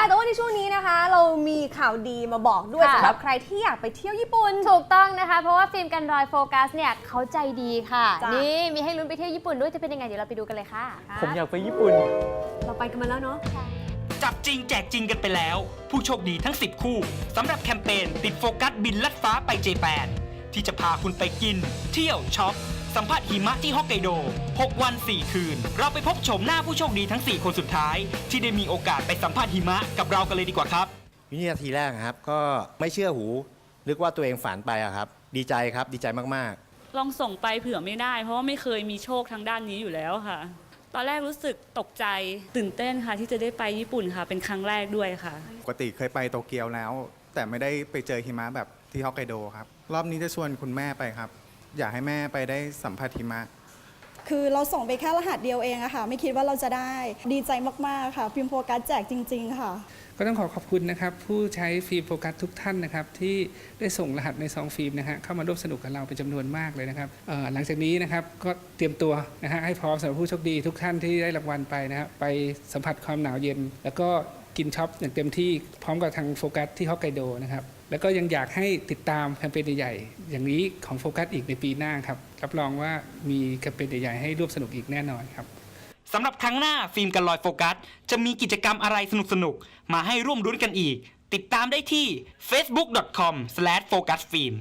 ในช่วงนี้นะคะ เรามีข่าวดีมาบอกด้วยค่ะ สำหรับใครที่อยากไปเที่ยวญี่ปุ่น ถูกต้องนะคะ เพราะว่าฟิล์มกันรอยโฟกัสเนี่ยเขาใจดีค่ะ จ้ะ นี่มีให้ลุ้นไปเที่ยวญี่ปุ่นด้วยจะเป็นยังไงเดี๋ยวเราไปดูกันเลยค่ะ ผมอยากไปญี่ปุ่น เราไปกันมาแล้วเนาะ จับจริงแจกจริงกันไปแล้ว ผู้โชคดีทั้ง 10 คู่สำหรับแคมเปญติดโฟกัสบินลัดฟ้าไปเจแปนที่จะพาคุณไปกิน เที่ยวช็อป สัมผัสหิมะที่ฮอกไกโด 6 วัน 4 คืน เราไปพบชมหน้าผู้โชคดีทั้ง 4 คนสุดท้าย ที่ได้มีโอกาสไปสัมผัสหิมะกับเรากันเลยดีกว่าครับ วินาทีแรกครับก็ไม่เชื่อหู นึกว่าตัวเองฝันไปอะครับ ดีใจครับดีใจมากๆลองส่งไปเผื่อไม่ได้ เพราะว่าไม่เคยมีโชคทางด้านนี้อยู่แล้วค่ะ ตอนแรกรู้สึกตกใจตื่นเต้นค่ะ ที่จะได้ไปญี่ปุ่นค่ะ เป็นครั้งแรกด้วยค่ะ ปกติเคยไปโตเกียวแล้ว แต่ไม่ได้ไปเจอหิมะแบบที่ฮอกไกโดครับ รอบนี้จะชวนคุณแม่ไปครับ อยากให้แม่ไปได้สัมผัสหิมะ คือเราส่งไปแค่รหัสเดียวเองอะค่ะ ไม่คิดว่าเราจะได้ดีใจมาก ๆ ค่ะ พิมพ์โฟกัสแจกจริง ๆ ค่ะ ก็ต้องขอขอบคุณนะครับ ผู้ใช้ฟิล์มโฟกัสทุกท่านนะครับ ที่ได้ส่งรหัสในซองฟิล์มนะฮะเข้ามาร่วมสนุกกับเราเป็นจำนวนมากเลยนะครับเอ่อหลังจากนี้นะครับก็เตรียมตัวนะฮะให้พร้อมสำหรับผู้โชคดีทุกท่านที่ได้รางวัลไปนะครับไปสัมผัสความหนาวเย็น แล้วก็ กินช็อปอย่างเต็มที่พร้อมกับทางโฟกัสที่ฮอกไกโดนะครับ แล้วก็ยังอยากให้ติดตามแคมเปญใหญ่ๆอย่างนี้ของโฟกัสอีกในปีหน้าครับ รับรองว่ามีแคมเปญใหญ่ๆให้ร่วมสนุกอีกแน่นอนครับสำหรับครั้งหน้าฟิล์มกันลอยโฟกัส จะมีกิจกรรมอะไรสนุกๆ มาให้ร่วมรุ้นกันอีก ติดตามได้ที่ facebook.com/focusfilm